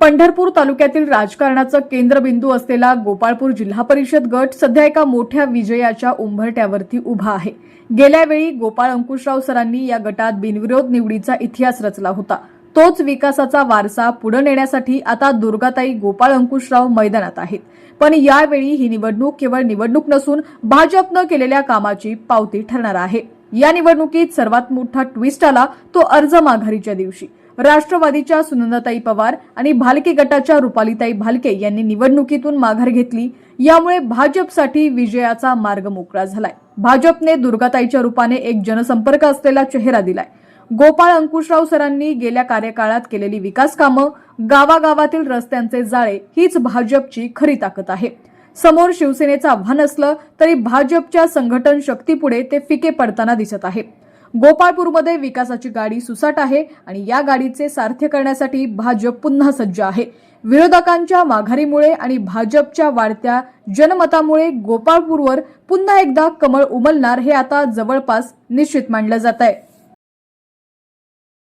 पंढरपूर तालुक्यातील राजकारणाचं केंद्रबिंदू असलेला गोपाळपूर जिल्हा परिषद गट सध्या एका मोठ्या विजयाच्या उंबरट्यावरती उभा आहे. गेल्या वेळी गोपाळ अंकुशराव सरांनी या गटात बिनविरोध निवडीचा इतिहास रचला होता. तोच विकासाचा वारसा पुढे नेण्यासाठी आता दुर्गाताई गोपाळ अंकुशराव मैदानात आहेत. पण यावेळी ही निवडणूक केवळ निवडणूक नसून भाजपनं केलेल्या कामाची पावती ठरणार आहे. या निवडणुकीत सर्वात मोठा ट्विस्ट आला तो अर्ज माघारीच्या दिवशी. राष्ट्रवादीच्या सुनंदाताई पवार आणि भालके गटाच्या रुपालीताई भालके यांनी निवडणुकीतून माघार घेतली. यामुळे भाजपसाठी विजयाचा मार्ग मोकळा झालाय. भाजपने दुर्गाताईच्या रूपाने एक जनसंपर्क असलेला चेहरा दिलाय. गोपाळ अंकुशराव सरांनी गेल्या कार्यकाळात केलेली विकास कामं गावागावातील रस्त्यांचे जाळे हीच भाजपची खरी ताकद आहे. समोर शिवसेनेचं आव्हान असलं तरी भाजपच्या संघटन शक्तीपुढे ते फिके पडताना दिसत आहे. गोपाळपूरमध्ये विकासाची गाडी सुसाट आहे आणि या गाडीचे सार्थ करण्यासाठी भाजप पुन्हा सज्ज आहे. विरोधकांच्या माघारीमुळे आणि भाजपच्या वाढत्या जनमतामुळे गोपाळपूरवर पुन्हा एकदा कमळ उमलणार हे आता जवळपास निश्चित मानलं जात आहे